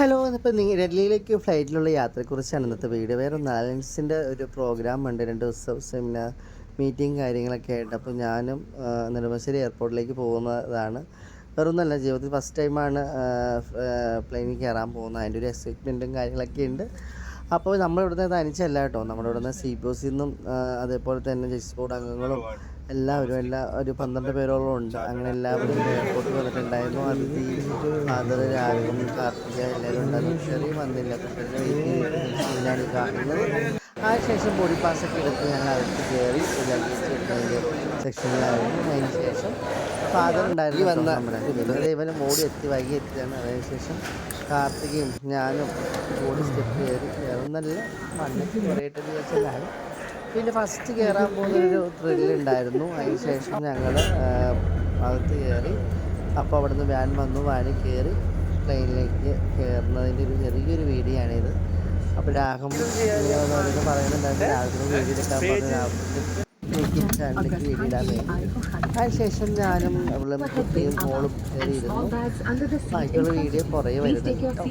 Hello ഇപ്പോൾ നിങ്ങൾ ഡൽഹിയിലേക്ക് ഫ്ലൈറ്റിലുള്ള യാത്രയെക്കുറിച്ചാണ് ഇന്നത്തെ വീഡിയോ. വേറെ നാലൻസിന്റെ ഒരു പ്രോഗ്രാം ഉണ്ട് രണ്ട് ദിവസം സെമിനാർ മീറ്റിംഗ് കാര്യങ്ങളൊക്കെ ആയിട്ട്. അപ്പോൾ ഞാനും നെടുമ്പശ്ശേരി എയർപോർട്ടിലേക്ക് പോകുന്നതാണ്. വേറൊന്നുമല്ല ജീവിതത്തിൽ ഫസ്റ്റ് ടൈമാണ് പ്ലെയിനിൽ കയറാൻ പോകുന്നത്. അതിന്റെ ഒരു എക്സൈറ്റ്മെന്റും കാര്യങ്ങളൊക്കെ ഉണ്ട്. അപ്പോൾ നമ്മളിവിടുന്ന് തനിച്ചല്ല കേട്ടോ. നമ്മുടെ ഇവിടുന്ന് സി ബി ഒ സിന്നും അതേപോലെ തന്നെ ജസ്റ്റ് ബോർഡ് അംഗങ്ങളും എല്ലാവരും എല്ലാ ഒരു പന്ത്രണ്ട് പേരോളം ഉണ്ട്. അങ്ങനെ എല്ലാവരും എയർപോർട്ടിൽ വന്നിട്ടുണ്ടായിരുന്നു. അതിഥി ഫാദർ രാഘവൻ കാർത്തിക എല്ലാവരും ഉണ്ടായിരുന്നു. ചെറിയ വന്നില്ല കുട്ടികളുടെ കാണുന്നത് ആ ശേഷം ബോഡി പാസ്സൊക്കെ എടുത്ത് ഞങ്ങൾ അകത്ത് കയറി സെക്ഷനിലായിരുന്നു അതിന് ശേഷം ഫാദർ ഉണ്ടായിരുന്നു വന്ന നമ്മുടെ. ഇവന് മോടി എത്തി വൈകി എത്തിയാണ് അതിനുശേഷം കാർത്തികയും ഞാനും ബോഡി സ്റ്റെപ്പ് കയറി. കയറുന്നല്ല മണ്ണൊക്കെ കുറേ ദിവസത്തിലാണ് പിന്നെ ഫസ്റ്റ് കയറാൻ പോകുന്നൊരു ത്രില്ലുണ്ടായിരുന്നു അതിന് ശേഷം ഞങ്ങൾ അകത്ത് കയറി അപ്പോൾ അവിടെ നിന്ന് വാൻ വന്നു വാനിൽ കയറി ട്രെയിനിലേക്ക് കയറുന്നതിന്റെ ഒരു ചെറിയൊരു വീഡിയോയാണിത്. അപ്പോൾ പറയുന്നത് പറയുന്നുണ്ടായിരുന്നു രാഹത്തിന് വീഡിയോ എടുക്കാൻ പറഞ്ഞു. ചാനലിലേക്ക് വീഡിയോ ഇടാൻ വേണ്ടി. അതിനുശേഷം ഞാനും അവളും കുട്ടിയും മോളും കയറിയിരുന്നു. ബാക്കിയുള്ള വീഡിയോ കുറേ വരുന്നുണ്ട്